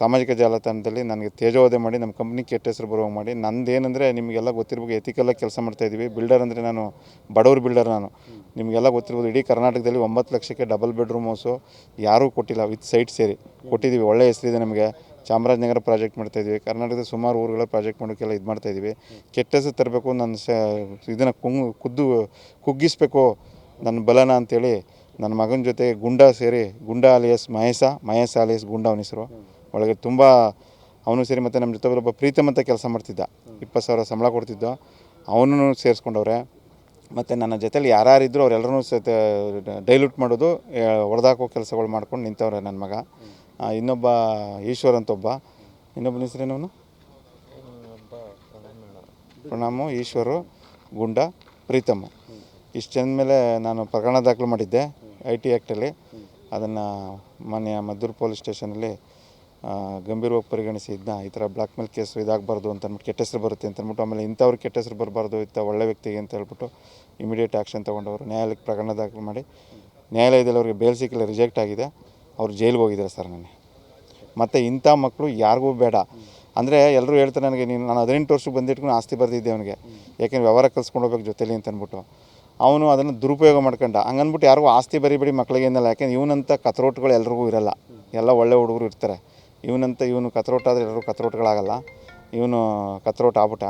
ಸಾಮಾಜಿಕ ಜಾಲತಾಣದಲ್ಲಿ ನನಗೆ ತೇಜೋವಧೆ ಮಾಡಿ, ನಮ್ಮ ಕಂಪ್ನಿ ಕೆಟ್ಟ ಹೆಸರು ಬರುವ ಮಾಡಿ, ನಂದೇನೆಂದರೆ ನಿಮಗೆಲ್ಲ ಗೊತ್ತಿರ್ಬೋದು ಎಥಿಕಲ್ಲಾಗಿ ಕೆಲಸ ಮಾಡ್ತಾಯಿದ್ದೀವಿ ಬಿಲ್ಡರ್ ಅಂದರೆ ನಾನು ಬಡವ್ರ ಬಿಲ್ಡರ್ ನಾನು. ನಿಮಗೆಲ್ಲ ಗೊತ್ತಿರ್ಬೋದು, ಇಡೀ ಕರ್ನಾಟಕದಲ್ಲಿ ಒಂಬತ್ತು ಲಕ್ಷಕ್ಕೆ ಡಬಲ್ ಬೆಡ್ರೂಮ್ ಹೌಸು ಯಾರೂ ಕೊಟ್ಟಿಲ್ಲ, ವಿತ್ ಸೈಟ್ ಸೇರಿ. ಕೊಟ್ಟಿದ್ದೀವಿ ಒಳ್ಳೆ ಹೆಸರಿದೆ ನಮಗೆ. ಚಾಮರಾಜನಗರ ಪ್ರಾಜೆಕ್ಟ್ ಮಾಡ್ತಾಯಿದ್ವಿ ಕರ್ನಾಟಕದ ಸುಮಾರು ಊರುಗಳ ಪ್ರಾಜೆಕ್ಟ್ ಮಾಡೋಕ್ಕೆಲ್ಲ ಇದು ಮಾಡ್ತಾಯಿದ್ದೀವಿ ಕೆಟ್ಟ ಹೆಸರು ತರಬೇಕು, ನನ್ನ ಸ, ಇದನ್ನು ಕುಂಗ್ ಕುದ್ದು, ಕುಗ್ಗಿಸ್ಬೇಕು ನನ್ನ ಬಲನ ಅಂತೇಳಿ, ನನ್ನ ಮಗನ ಜೊತೆ ಗುಂಡ ಸೇರಿ, ಗುಂಡ ಅಲಿಯಸ್ ಮಹೇಶ ಮಹೇಶ ಅಲಿಯಸ್ ಗುಂಡ ಅವನ ಹೆಸರು. ಒಳಗೆ ತುಂಬ ಅವನು ಸೇರಿ ಮತ್ತು ನಮ್ಮ ಜೊತೆ ಒಬ್ಬ ಪ್ರೀತಮ್ ಅಂತ ಕೆಲಸ ಮಾಡ್ತಿದ್ದ. ಇಪ್ಪತ್ತು ಸಾವಿರ ಸಂಬಳ ಕೊಡ್ತಿದ್ದ. ಅವನೂ ಸೇರಿಸ್ಕೊಂಡವ್ರೆ. ಮತ್ತು ನನ್ನ ಜೊತೆಲಿ ಯಾರಿದ್ರು ಅವರೆಲ್ಲರೂ ಸತ ಡೈಲ್ಯೂಟ್ ಮಾಡೋದು ಹೊಡೆದಾಕೋ ಕೆಲಸಗಳು ಮಾಡ್ಕೊಂಡು ನಿಂತವ್ರೆ ನನ್ನ ಮಗ. ಇನ್ನೊಬ್ಬ ಈಶ್ವರ್ ಅಂತ ಒಬ್ಬ. ಇನ್ನೊಬ್ಬನ ಹೆಸರೇನವನು ಪ್ರಣಾಮು, ಈಶ್ವರು, ಗುಂಡ, ಪ್ರೀತಮ್. ಇಷ್ಟು ಜನ ಮೇಲೆ ನಾನು ಪ್ರಕರಣ ದಾಖಲು ಮಾಡಿದ್ದೆ, ಐ ಟಿ ಆ್ಯಕ್ಟಲ್ಲಿ ಅದನ್ನು ಮಾನ್ಯ ಮದ್ದೂರು ಪೊಲೀಸ್ ಸ್ಟೇಷನಲ್ಲಿ ಗಂಭೀರವಾಗಿ ಪರಿಗಣಿಸಿ ಇದನ್ನ ಈ ಥರ ಬ್ಲ್ಯಾಕ್ ಮೇಲ್ ಕೇಸು ಇದಾಗಬಾರ್ದು ಅಂತ ಅಂದ್ಬಿಟ್ಟು ಕೆಟ್ಟ ಹೆಸರು ಬರುತ್ತೆ ಅಂತ ಅಂದ್ಬಿಟ್ಟು, ಆಮೇಲೆ ಇಂಥವ್ರಿಗೆ ಕೆಟ್ಟ ಹೆಸರು ಬರಬಾರ್ದು ಇತ್ತ ಒಳ್ಳೆ ವ್ಯಕ್ತಿಗೆ ಅಂತ ಹೇಳ್ಬಿಟ್ಟು ಇಮಿಡಿಯೇಟ್ ಆ್ಯಕ್ಷನ್ ತೊಗೊಂಡವರು. ನ್ಯಾಯಾಲಯಕ್ಕೆ ಪ್ರಕರಣ ದಾಖಲು ಮಾಡಿ, ನ್ಯಾಯಾಲಯದಲ್ಲಿ ಅವ್ರಿಗೆ ಬೇಲ್ ಸಿಕ್ಕಿಲ್ಲ ರಿಜೆಕ್ಟ್ ಆಗಿದೆ, ಅವ್ರು ಜೈಲಿಗೆ ಹೋಗಿದ್ದಾರೆ ಸರ್ ನನಗೆ ಮತ್ತು ಇಂಥ ಮಕ್ಕಳು ಯಾರಿಗೂ ಬೇಡ. ಅಂದರೆ ಎಲ್ಲರೂ ಹೇಳ್ತಾರೆ ನನಗೆ, ನೀನು ನಾನು ಹದಿನೆಂಟು ವರ್ಷಕ್ಕೆ ಬಂದಿಟ್ಕೊಂಡು ಆಸ್ತಿ ಬರೆದಿದ್ದೆ ಅವನಿಗೆ. ಯಾಕೆಂದ್ರೆ ವ್ಯವಹಾರ ಕಲ್ಸ್ಕೊಂಡು ಹೋಗ್ಬೇಕು ಜೊತೆಲಿ ಅಂತ ಅಂದ್ಬಿಟ್ಟು. ಅವನು ಅದನ್ನು ದುರುಪಯೋಗ ಮಾಡ್ಕೊಂಡ. ಹಂಗನ್ಬಿಟ್ಟು ಯಾರಿಗೂ ಆಸ್ತಿ ಬರಿಬೇಡಿ ಮಕ್ಕಳಿಗೆ ಏನಲ್ಲ ಯಾಕೆಂದ್ರೆ ಇವನಂಥ ಕತ್ರೋಟ್ಗಳು ಎಲ್ರಿಗೂ ಇರಲ್ಲ. ಎಲ್ಲ ಒಳ್ಳೆ ಹುಡುಗರು ಇರ್ತಾರೆ. ಇವನಂತ ಇವನು ಕತ್ರೋಟಾದ್ರೆ ಎಲ್ಲರೂ ಕತ್ರೋಟ್ಗಳಾಗಲ್ಲ. ಇವನು ಕತ್ರೋಟ್ ಆಗ್ಬಿಟ್ಟ.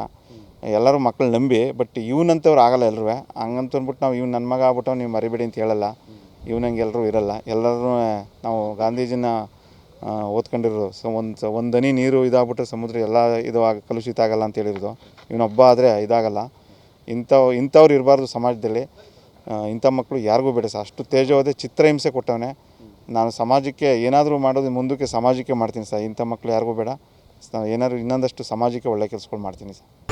ಎಲ್ಲರೂ ಮಕ್ಕಳು ನಂಬಿ ಬಟ್ ಇವನಂತವ್ರು ಆಗಲ್ಲ ಎಲ್ಲರೂ ಹಂಗಂತ ಅಂದ್ಬಿಟ್ಟು ನಾವು ಇವ್ನು ನನ್ನ ಮಗ ಆಗ್ಬಿಟ್ಟು ನೀವು ಮರಿಬೇಡಿ ಅಂತ ಹೇಳಲ್ಲ. ಇವನಂಗೆ ಎಲ್ಲರೂ ಇರಲ್ಲ. ಎಲ್ಲರೂ ನಾವು ಗಾಂಧೀಜಿನ ಓದ್ಕೊಂಡಿರೋ ಸೊ, ಒಂದು ಒಂದು ಹನಿ ನೀರು ಇದಾಗ್ಬಿಟ್ರೆ ಸಮುದ್ರ ಎಲ್ಲ ಇದು ಆಗ, ಕಲುಷಿತ ಆಗಲ್ಲ ಅಂತ ಹೇಳಿರೋದು. ಇವನೊಬ್ಬ ಆದರೆ ಇದಾಗಲ್ಲ. ಇಂಥ ಇಂಥವ್ರು ಇರಬಾರ್ದು ಸಮಾಜದಲ್ಲಿ. ಇಂಥ ಮಕ್ಕಳು ಯಾರಿಗೂ ಬೇಡ ಸರ್. ಅಷ್ಟು ತೇಜವಾದ ಚಿತ್ರಹಿಂಸೆ ಕೊಟ್ಟವನೇ. ನಾನು ಸಮಾಜಕ್ಕೆ ಏನಾದರೂ ಮಾಡೋದು ಮುಂದಕ್ಕೆ ಸಮಾಜಕ್ಕೆ ಮಾಡ್ತೀನಿ ಸರ್. ಇಂಥ ಮಕ್ಕಳು ಯಾರಿಗೂ ಬೇಡ. ಸ- ಏನಾದರೂ ಇನ್ನೊಂದಷ್ಟು ಸಮಾಜಕ್ಕೆ ಒಳ್ಳೆ ಕೆಲಸಗಳು ಮಾಡ್ತೀನಿ ಸರ್.